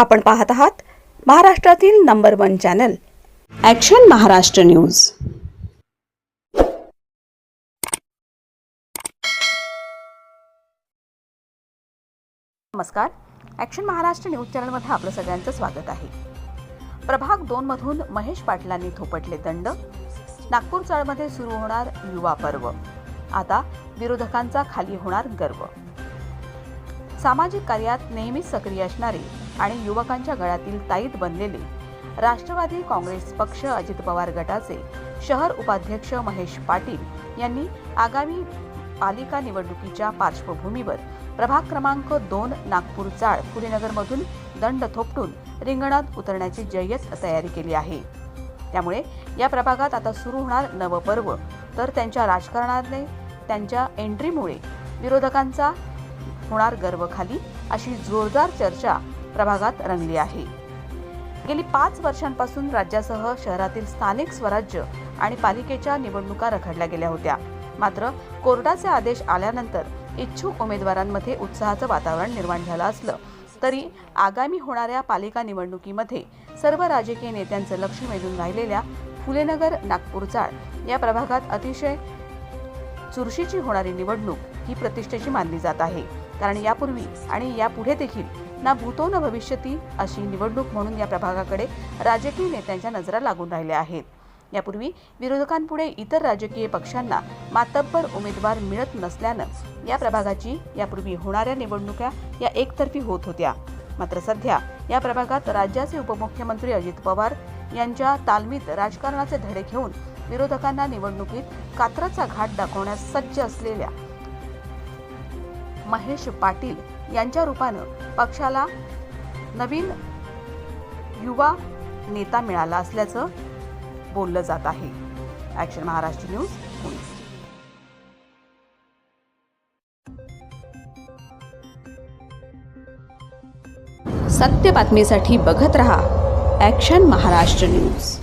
आपण पाहत आहात महाराष्ट्रातील number one channel. Action Maharashtra News. नमस्कार. ॲक्शन महाराष्ट्र न्यूज चॅनलमध्ये आपलं सगळ्यांचं स्वागत आहे. प्रभाग दोनमधून महेश पाटलांनी थोपटले दंड. नागपूर चाळमध्ये सुरू होणार युवा पर्व. आता विरोधकांचा खाली होणार गर्व. सामाजिक कार्यात नेहमीच सक्रिय असणारे आणि युवकांच्या गळ्यातील ताईत बनलेले. राष्ट्रवादी काँग्रेस पक्ष अजित पवार गटाचे शहर उपाध्यक्ष महेश पाटील यांनी आगामी पालिका निवडणुकीच्या पार्श्वभूमीवर प्रभाग क्रमांक दोन नागपूर चाळ पुरीनगरमधून दंड थोपटून रिंगणात उतरण्याची जय्यत तयारी केली आहे. त्यामुळे या प्रभागात आता सुरू होणार नवपर्व तर त्यांच्या राजकारणाने त्यांच्या एंट्रीमुळे विरोधकांचा होणार गर्व खाली अशी जोरदार चर्चा प्रभागात रंगली आहे. गेली पाच वर्षांपासून राज्यासह शहरातील स्थानिक स्वराज्य आणि पालिकेच्या निवडणुका रखडल्या गेल्या होत्या. मात्र कोर्टाचे आदेश आल्यानंतर इच्छुक उमेदवारांमध्ये उत्साहाचं वातावरण निर्माण झालं असलं तरी आगामी होणाऱ्या पालिका निवडणुकीमध्ये सर्व राजकीय नेत्यांचं लक्ष वेधून राहिलेल्या फुलेनगर नागपूरचाळ या प्रभागात अतिशय चुरशीची होणारी निवडणूक ही प्रतिष्ठेची मानली जात आहे. कारण यापूर्वी आणि यापुढे देखील ना भूतो न भविष्यती अशी निवडणूक म्हणून या प्रभागाकडे राजकीय नेत्यांच्या नजरा लागून राहिल्या आहेत. यापूर्वी विरोधकांपुढे इतर राजकीय पक्षांना मातब्बर उमेदवार मिळत नसल्यानं या प्रभागाची यापूर्वी होणाऱ्या निवडणुका या एकतर्फी होत होत्या. मात्र सध्या या प्रभागात राज्याचे उपमुख्यमंत्री अजित पवार यांच्या तालमीत राजकारणाचे धडे घेऊन विरोधकांना निवडणुकीत कात्राचा घाट दाखवण्यास सज्ज असलेल्या महेश पाटील यांच्या रूपानं पक्षाला नवीन युवा नेता मिळाला असल्याचं बोललं जात आहे. ॲक्शन महाराष्ट्र न्यूज पुणे सत्य बातमीसाठी बघत रहा ॲक्शन महाराष्ट्र न्यूज